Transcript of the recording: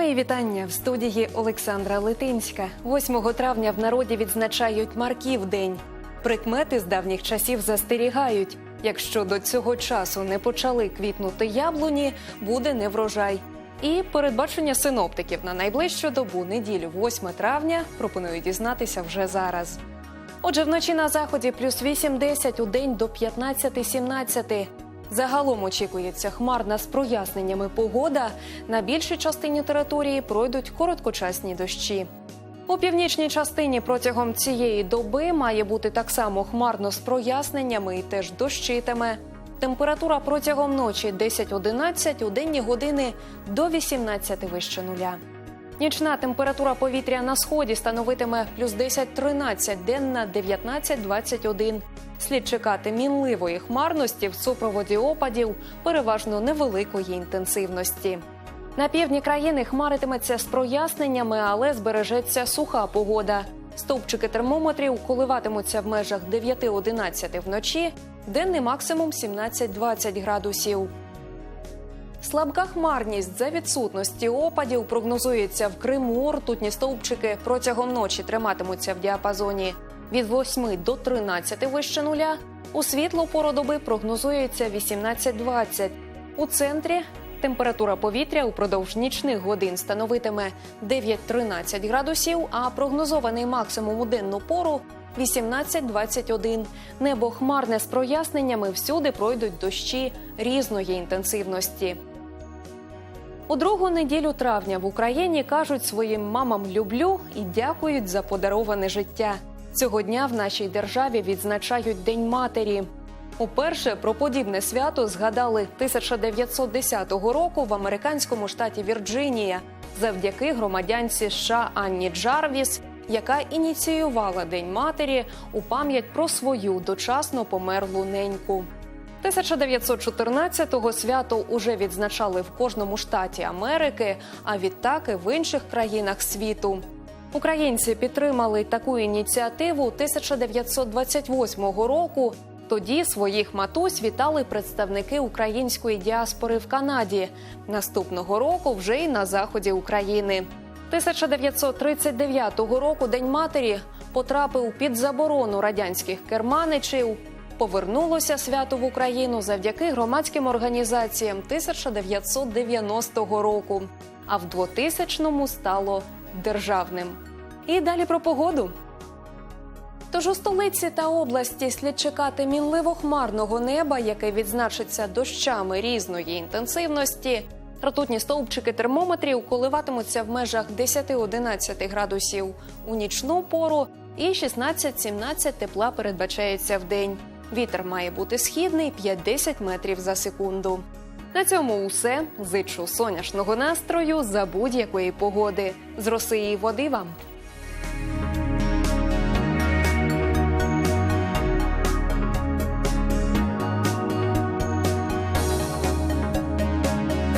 Мої вітання в студії Олександра Литинська. 8 травня в народі відзначають Марків день. Прикмети з давніх часів застерігають. Якщо до цього часу не почали квітнути яблуні, буде неврожай. І передбачення синоптиків на найближчу добу неділю, 8 травня, пропоную дізнатися вже зараз. Отже, вночі на заході плюс 8-10, у день до 15-17. Загалом очікується хмарна з проясненнями погода. На більшій частині території пройдуть короткочасні дощі. У північній частині протягом цієї доби має бути так само хмарно з проясненнями і теж дощитиме. Температура протягом ночі 10-11, у денні години до 18 вище нуля. Нічна температура повітря на сході становитиме плюс 10-13, денна 19-21. Слід чекати мінливої хмарності в супроводі опадів, переважно невеликої інтенсивності. На півдні країни хмаритиметься з проясненнями, але збережеться суха погода. Стовпчики термометрів коливатимуться в межах 9-11 вночі, денний максимум 17-20 градусів. Слабка хмарність за відсутності опадів прогнозується в Криму. Ртутні стовпчики протягом ночі триматимуться в діапазоні від 8 до 13 вище нуля. У світлу пору доби прогнозується 18-20. У центрі температура повітря упродовж нічних годин становитиме 9-13 градусів, а прогнозований максимум у денну пору 18-21. Небо хмарне з проясненнями всюди пройдуть дощі різної інтенсивності. У другу неділю травня в Україні кажуть своїм мамам люблю і дякують за подароване життя. Цього дня в нашій державі відзначають День матері. Уперше про подібне свято згадали 1910 року в американському штаті Вірджинія завдяки громадянці США Анні Джарвіс, яка ініціювала День матері у пам'ять про свою дочасно померлу неньку. 1914-го свято уже відзначали в кожному штаті Америки, а відтак і в інших країнах світу. Українці підтримали таку ініціативу 1928 року. Тоді своїх матусь вітали представники української діаспори в Канаді. Наступного року вже й на заході України. 1939 року День матері потрапив під заборону радянських керманичів. Повернулося свято в Україну завдяки громадським організаціям 1990 року. А в 2000-му стало державним. І далі про погоду. Тож у столиці та області слід чекати мінливо хмарного неба, яке відзначиться дощами різної інтенсивності. Ртутні стовпчики термометрів коливатимуться в межах 10-11 градусів у нічну пору і 16-17 тепла передбачається в день. Вітер має бути східний 5-10 метрів за секунду. На цьому усе. Зичу сонячного настрою за будь-якої погоди. З роси і води вам.